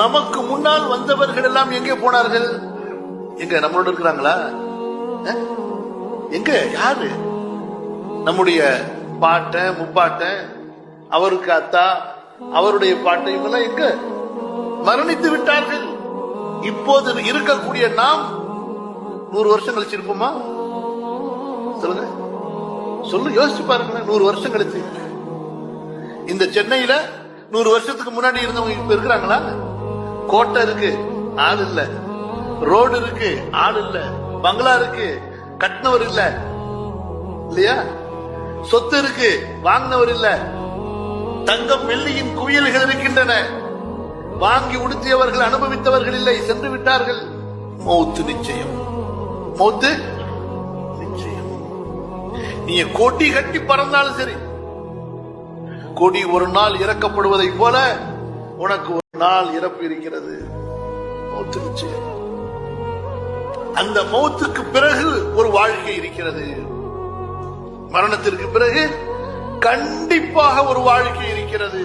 நமக்கு முன்னால் வந்தவர்கள் எல்லாம் எங்கே போனார்கள்? எங்க நம்மளோட இருக்கிறாங்களா? எங்க யாரு? நம்முடைய பாட்ட முப்பாட்ட அவருக்கு அத்தா அவருடைய பாட்டை இவெல்லாம் எங்க? மரணித்து விட்டார்கள். இப்போது இருக்கக்கூடிய நாம் நூறு வருஷம் கழிச்சு இருப்போமா? சொல்லுங்க. சொல்லு யோசிச்சு பாருங்க நூறு வருஷம் கழிச்சு. இந்த சென்னையில நூறு வருஷத்துக்கு முன்னாடி இருந்தவங்க இப்ப இருக்கிறாங்களா? கோட்டை இருக்கு ஆள் இல்ல. ரோடு இருக்கு ஆள் இல்ல. பங்களா இருக்கு கட்டினவர் இல்ல. இல்லையா? சொத்து இருக்கு வாங்கினவர் இல்ல. தங்கம் வெள்ளியின் குவியல்கள் இருக்கின்றன. வாங்கி உடுத்தியவர்கள் அனுபவித்தவர்கள் இல்லை சென்று விட்டார்கள். மௌத்து நிச்சயம். மௌத்து நிச்சயம். நீ கோட்டி கட்டி பறந்தாலும் சரி கொடி ஒரு நாள் இறக்கப்படுவதை போல உனக்கு ஒரு நாள் இறப்பு இருக்கிறது. மௌத்து நிச்சயம் அந்த மௌத்துக்கு பிறகு ஒரு வாழ்க்கை இருக்கிறது. மரணத்திற்கு பிறகு கண்டிப்பாக ஒரு வாழ்க்கை இருக்கிறது.